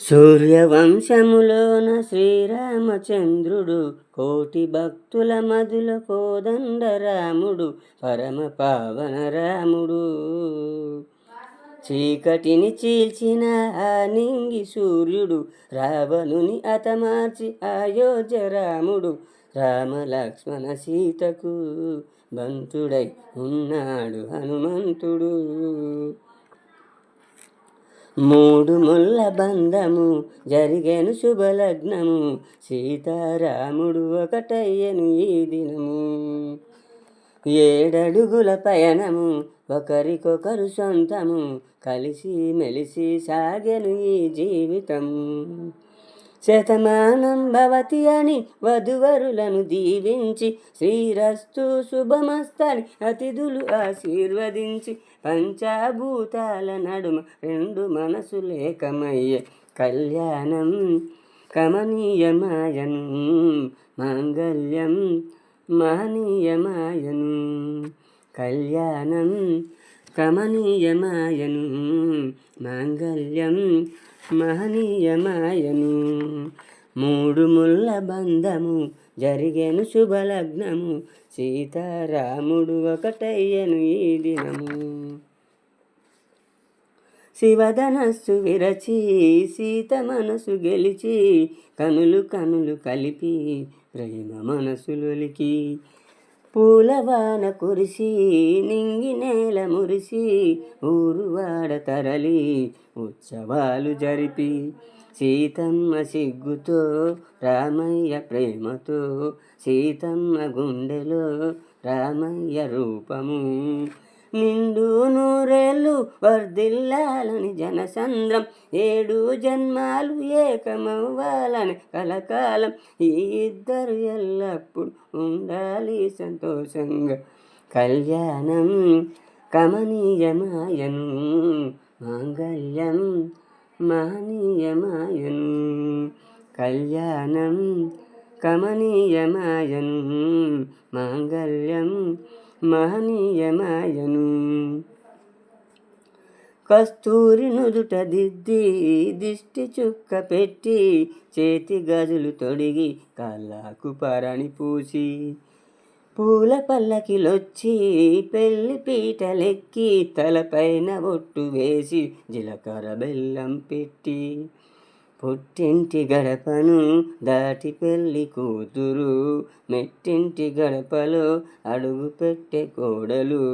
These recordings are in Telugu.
సూర్యవంశములోన శ్రీరామచంద్రుడు కోటి భక్తుల మధుల కోదండ రాముడు పరమ పావన రాముడు. చీకటిని చీల్చిన నింగి సూర్యుడు రావణుని అతమార్చి అయోధ్య రాముడు రామ లక్ష్మణ సీతకు బంతుడై ఉన్నాడు హనుమంతుడు. మూడు ముళ్ళ బంధము జరిగేను శుభలగ్నము. సీతారాముడు ఒకటయ్యను ఈ దినము. ఏడడుగుల పయనము ఒకరికొకరు సొంతము కలిసి మెలిసి సాగెను ఈ జీవితము. శతమానం భవతి అని వధువరులను దీవించి శ్రీరస్తు శుభమస్తని అతిథులు ఆశీర్వదించి పంచాభూతాల నడుమ రెండు మనసు లేకమయ్యే కళ్యాణం కమనీయమాయను మాంగళ్యం మహనీయమాయను కళ్యాణం కమనీయమాయను మాంగళ్యం మహనీయమాయను. మూడు ముళ్ళ బంధము జరిగేను శుభలగ్నము. సీతారాముడు ఒకటయ్యను ఈ దినము. శివధనస్సు విరచి సీత మనసు గెలిచి కనులు కనులు కలిపి ప్రేమ మనసులొలికి పూలవాన కురిసి నింగి నేల మురిసి ఊరువాడ తరలి ఉత్సవాలు జరిపి. సీతమ్మ సిగ్గుతో రామయ్య ప్రేమతో సీతమ్మ గుండెలో రామయ్య రూపము. నిండు నూరేళ్ళు వర్ధిల్లాలని జనసంద్రం ఏడు జన్మాలు ఏకమవ్వాలని కలకాలం. ఈ ఇద్దరు ఎల్లప్పుడు ఉండాలి సంతోషంగా. కళ్యాణం కమనీయమాయను మాంగళ్యం మహనీయమాయను. కళ్యాణం కమనీయమాయను మాంగళ్యం మహనీయమాయను. కస్తూరి నుదుట దిద్ది దిష్టి చుక్క పెట్టి చేతి గజులు తొడిగి కళ్ళకు పరణి పూసి పూల పల్లకిలొచ్చి పెళ్ళి పీటలెక్కి తలపైన ఒట్టు వేసి జీలకర్ర బెల్లం పెట్టి పుట్టింటి గడపను దాటి పెళ్ళి కూతురు మెట్టింటి గడపలో అడుగు పెట్టే కోడలు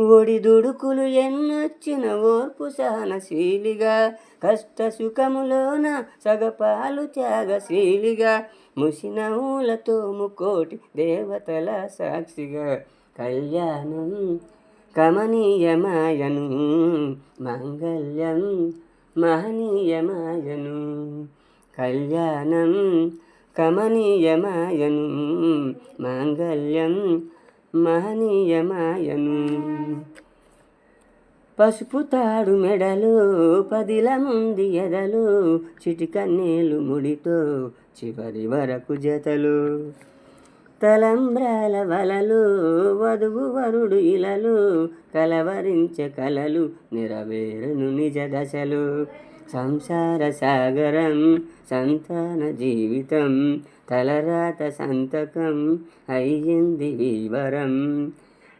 ఒడిదుడుకులు ఎన్నొచ్చిన ఓర్పు సహనశీలిగా కష్ట సుఖములోన సగపాలు త్యాగశీలిగా ముసినవులతో ముకోటి దేవతల సాక్షిగా. కళ్యాణం కమనీయమాయను మంగళ్యం మహనీయమాయను. కళ్యాణం కమనీయమాయను మాంగళ్యం మహనీయమాయను. పసుపు తాడు మెడలు పదిల ముంది ఎదలు చిటికన్నీళ్ళు ముడితో చివరి వరకు జతలు. తలంబ్రాల వలలు వధువు వరుడు ఇలలు కలవరించే కలలు నెరవేరును నిజ దశలు. సంసార సాగరం సంతాన జీవితం తలరాత సంతకం అయ్యింది వివరం.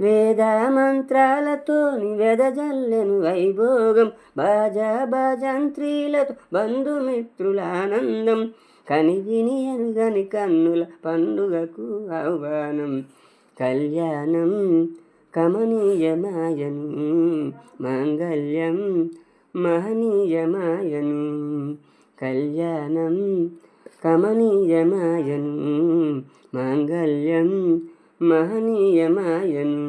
వేద మంత్రాలతో వెదజల్లెను వైభోగం బాజా బాజంత్రీలతో బంధుమిత్రుల ఆనందం కనివిని అనుగని కన్నుల పండుగకు ఆహ్వానం. కళ్యాణం కమనీయమాయను మాంగళ్యం మహనీయమాయను కళ్యాణం కమనీయమాయను మాంగళ్యం మహనీయమాయను